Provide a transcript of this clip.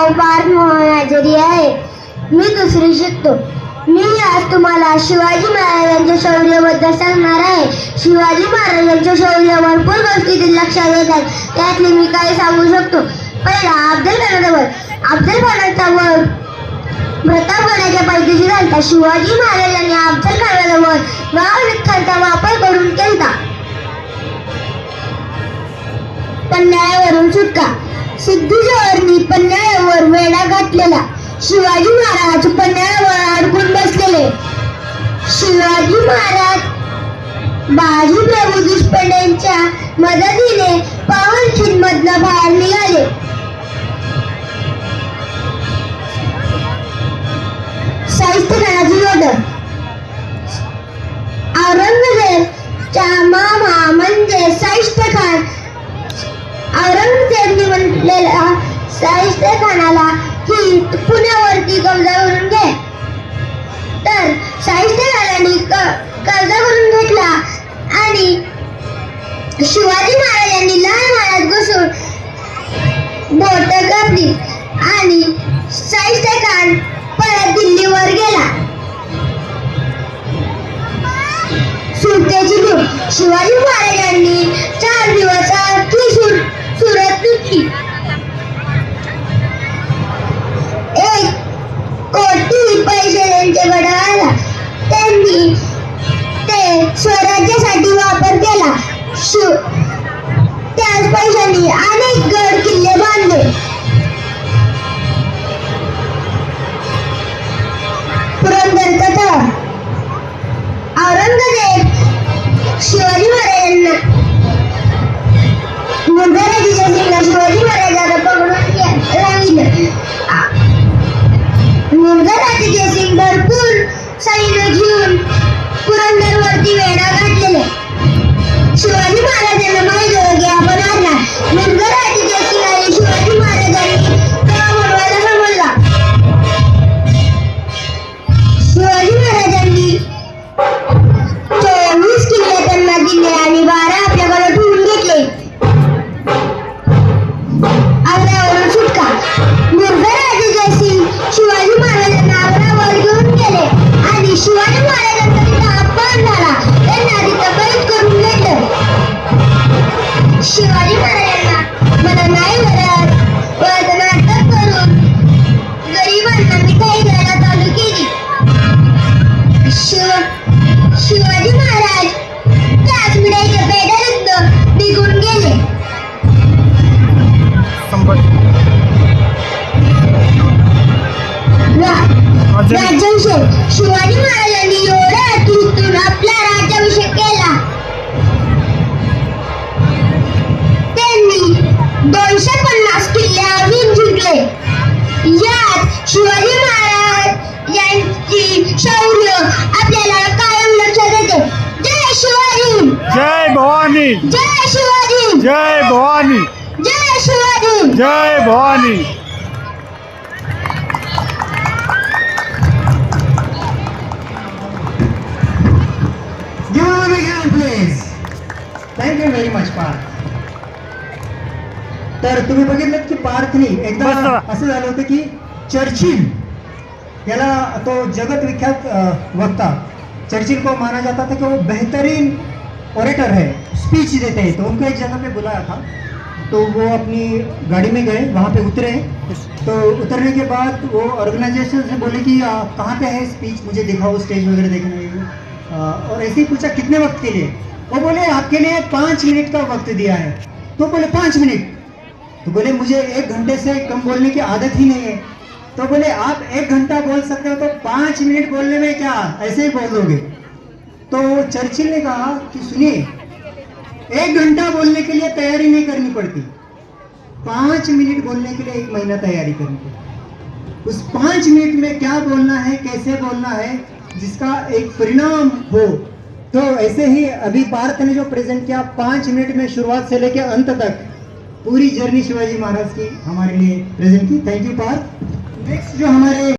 नाव पार्थ मोहन आहे. मी दुसरी शिकतो. मी आज तुम्हाला शिवाजी महाराजांच्या शौर्याबद्दल सांगणार आहे. शिवाजी महाराजांच्या शौर्य भरपूर गोष्टी लक्षात येतात त्यातले मी काय सांगू शकतो. पहिला अफजल खानाजवळ अफजल खानाचा वर प्रतापगडाच्या पैकीची झालता. शिवाजी महाराजांनी अफजल खानाजवळ गाव विठ्ठलचा वापर करून केला पण न्याय सुटका सिद्धूजवळनी पन्हाळ्यावर वेढा घातलेला. शिवाजी महाराज पन्हाळ्यावर अडकून बसलेले. शिवाजी महाराज बाजी प्रभू देशपांड्यांच्या मदतीने पावन मधनं बाहेर निघाले. साहित्य खानाची योजना औरंगजेबच्या मामा म्हणजे साहित्य खान औरंगजेबने म्हटलेला साहित्य खानाला की पुण्यावरती कब्जा करून घे. तर साहित्य खानाने क- कब्जा करून घेतला आणि शिवाजी महाराजांनी लाल महाराज घुसून बोट कापली आणि साहित्य खान परत दिल्लीवर गेला. सुरतेची शिवाजी महाराज मला नाही वरत वरत नाटक करून गरिबांना मिठाई द्यायला चालू केली. शिव शिवाजी महाराज दोनशे पन्नास किल्ले अजून जिंकले. यात शिवाजी महाराज यांची शौर्य आपल्याला कायम लक्षात येते. जय शिवाजी. जय भवानी. जय शिवाजी. जय भवानी. जय शिवाजी. जय Bhavani. Give him a big hand, please. Thank you very much, Parth. तर तुम्ही बघितलं की पार्थनी एकदा. असं झालं होतं की चर्चिल याला तो जगत विख्यात वक्ता. चर्चिल को माना जाता था कि वो बेहतरीन ओरेटर है स्पीच देते हैं। तो उनको एक जगह पे बुलाया था। तो वो अपनी गाड़ी में गए वहाँ पे उतरे। तो उतरने के बाद वो ऑर्गेनाइजेशन से बोले कि कहाँ पे है स्पीच मुझे दिखाओ स्टेज वगैरह देखने के लिए। आ, और ऐसे ही पूछा कितने वक्त के लिए? वो बोले आपके लिए पाँच मिनट का वक्त दिया है। तो बोले पाँच मिनट तो बोले, मुझे एक घंटे से कम बोलने की आदत ही नहीं है। तो बोले, आप एक घंटा बोल सकते हो तो पाँच मिनट बोलने में क्या ऐसे ही बोल दोगे? तो चर्चिल ने कहा कि, सुनिए, एक घंटा बोलने के लिए तैयारी नहीं करनी पड़ती। पाँच मिनट बोलने के लिए एक महीना तैयारी करनी पड़ती। उस पाँच मिनट में क्या बोलना है, कैसे बोलना है, जिसका एक परिणाम हो तो ऐसे ही अभी पार्थ ने जो प्रेजेंट किया, पाँच मिनट में शुरुआत से लेकर अंत तक पूरी जर्नी शिवाजी महाराज की हमारे लिए प्रेजेंट की. थैंक यू पार्थ नेक्स्ट जो हमारे